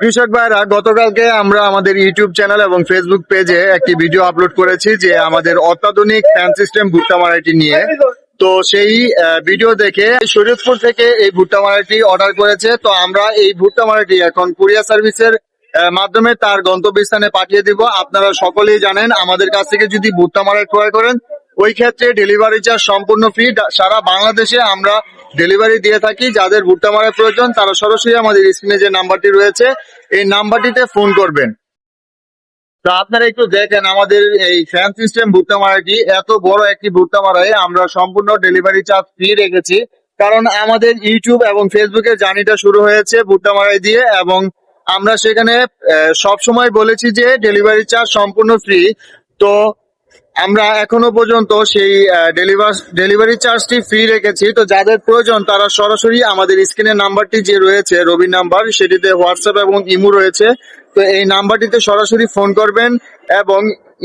কৃষক ভাইরা, গতকালকে আমরা আমাদের ইউটিউব চ্যানেল এবং ফেসবুক পেজে একটি ভিডিও আপলোড করেছি যে আমাদের অত্যাধুনিক ফ্যান সিস্টেম ভুট্টা মারাইটি নিয়ে। তো সেই ভিডিও দেখে শরীয়তপুর থেকে এই ভুট্টা মারাইটি অর্ডার করেছে। তো আমরা এই ভুট্টা মারাইটি এখন কুরিয়ার সার্ভিসের মাধ্যমে তার গন্তব্যস্থানে পাঠিয়ে দিব। আপনারা সকলেই জানেন, আমাদের কাছ থেকে যদি ভুট্টা মারাই ক্রয় করেন, ওই ক্ষেত্রে ডেলিভারি চার্জ সম্পূর্ণ ফ্রি সারা বাংলাদেশে আমরা ডেলিভারি দিয়ে থাকি, যাদের ভুট্টা মারার প্রয়োজন, তারা সরাসরি আমাদের স্ক্রিনে যে নাম্বারটি রয়েছে, এই নাম্বারটিতে ফোন করবেন। তো আপনারা একটু দেখেন, আমাদের এই ফ্যান সিস্টেম ভুট্টা মারাটি, এত বড় একটি ভুট্টা মারাই আমরা সম্পূর্ণ ডেলিভারি চার্জ ফ্রি রেখেছি। কারণ আমাদের ইউটিউব এবং ফেসবুকের জার্নিটা শুরু হয়েছে ভুট্টা মারাই দিয়ে, এবং আমরা সেখানে সব সময় বলেছি যে ডেলিভারি চার্জ সম্পূর্ণ ফ্রি। তো আমরা এখনও পর্যন্ত সেই ডেলিভার চার্জটি ফ্রি রেখেছি। তো যাদের প্রয়োজন, তারা সরাসরি আমাদের স্ক্রিনের নাম্বারটি যে রয়েছে রবি নাম্বার, সেটিতে হোয়াটসঅ্যাপ এবং ইমু রয়েছে। তো এই নাম্বারটিতে সরাসরি ফোন করবেন এবং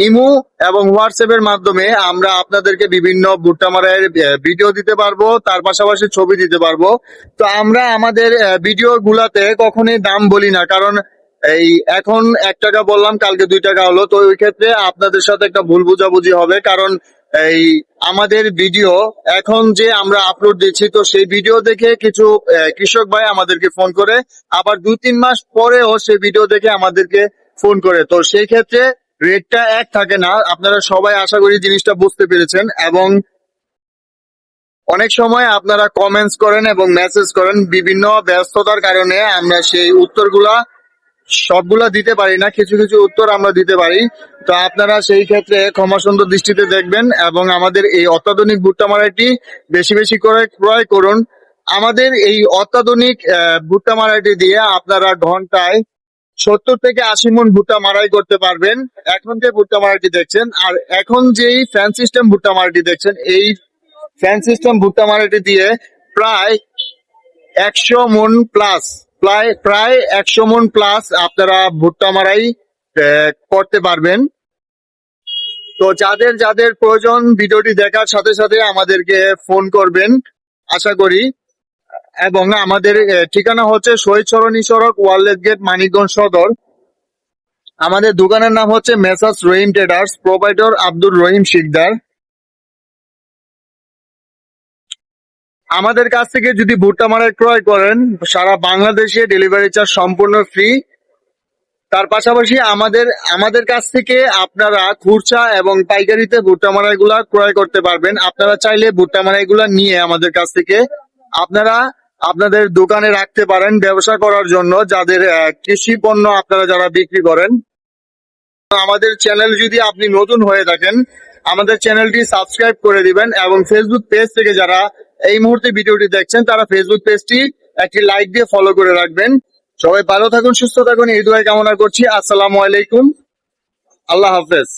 ইমু এবং হোয়াটসঅ্যাপের মাধ্যমে আমরা আপনাদেরকে বিভিন্ন ভুট্টা মারাইয়ের ভিডিও দিতে পারব, তার পাশাপাশি ছবি দিতে পারব। তো আমরা আমাদের ভিডিও গুলাতে কখনোই দাম বলি না, কারণ এই এখন এক টাকা বললাম, কালকে দুই টাকা হলো। তো ওই ক্ষেত্রে আপনাদের সাথে একটা ভুল বোঝাবুঝি হবে, কারণ এই আমাদের ভিডিও, এখন যে আমরা আপলোড দিচ্ছি, তো সেই ভিডিও দেখে কিছু কৃষক ভাই আমাদেরকে ফোন করে। আবার দুই তিন মাস পরেও সেই ভিডিও দেখে আমাদেরকে ফোন করে। তো সেই ক্ষেত্রে রেটটা এক থাকে না। আপনারা সবাই আশা করি জিনিসটা বুঝতে পেরেছেন এবং অনেক সময় আপনারা কমেন্টস করেন এবং মেসেজ করেন বিভিন্ন ব্যস্ততার কারণে আমরা সেই উত্তরগুলা সবগুলা দিতে পারি না, কিছু কিছু উত্তর আমরা দিতে পারি। তো আপনারা সেই ক্ষেত্রে ক্ষমা সুন্দর দৃষ্টিতে দেখবেন এবং আমাদের এই অত্যাধুনিক ভুট্টা মারাইটি বেশি বেশি করে ক্রয় করুন। আমাদের এই অত্যাধুনিক ভুট্টা মারাইটি দিয়ে আপনারা ঘন্টায় সত্তর থেকে আশি মন ভুট্টা মারাই করতে পারবেন। এখন যে ভুট্টা মারাইটি দেখছেন, আর এখন যেই ফ্যান সিস্টেম ভুট্টা মারাইটি দেখছেন, এই ফ্যান সিস্টেম ভুট্টা মারাইটি দিয়ে প্রায় একশো মন প্লাস প্রায় প্রায় একশো মন প্লাস আপনারা ভুট্টা মারাই করতে পারবেন। তো যাদের যাদের প্রয়োজন ভিডিওটি দেখার সাথে সাথে আমাদেরকে ফোন করবেন, আশা করি। এবং আমাদের ঠিকানা হচ্ছে শহীদ সরণী সড়ক, ওয়ারলেস গেট, মানিকগঞ্জ সদর। আমাদের দোকানের নাম হচ্ছে messrs Rahim traders, provider Abdur Rahim Sikder. আমাদের কাছ থেকে যদি ভুট্টা মারাই ক্রয় করেন, সারা বাংলাদেশে ডেলিভারি চার্জ সম্পূর্ণ ফ্রি তার পাশাপাশি আমাদের আমাদের কাছ থেকে আপনারা খুরসা এবং পাইকারিতে ভুট্টা মারাই গুলা ক্রয় করতে পারবেন। আপনারা চাইলে ভুট্টা মারাই গুলা নিয়ে আমাদের কাছ থেকে আপনারা আপনাদের দোকানে রাখতে পারেন ব্যবসা করার জন্য, যাদের কৃষি পণ্য আপনারা যারা বিক্রি করেন। আমাদের চ্যানেল যদি আপনি নতুন হয়ে থাকেন, আমাদের চ্যানেলটি সাবস্ক্রাইব করে দিবেন এবং ফেসবুক পেজ থেকে যারা এই মুহূর্তে ভিডিওটি দেখছেন তারা ফেসবুক পেজটি একটি লাইক দিয়ে ফলো করে রাখবেন। সবাই ভালো থাকুন, সুস্থ থাকুন, এই দুয়াই কামনা করছি। আসসালামু আলাইকুম। আল্লাহ হাফেজ।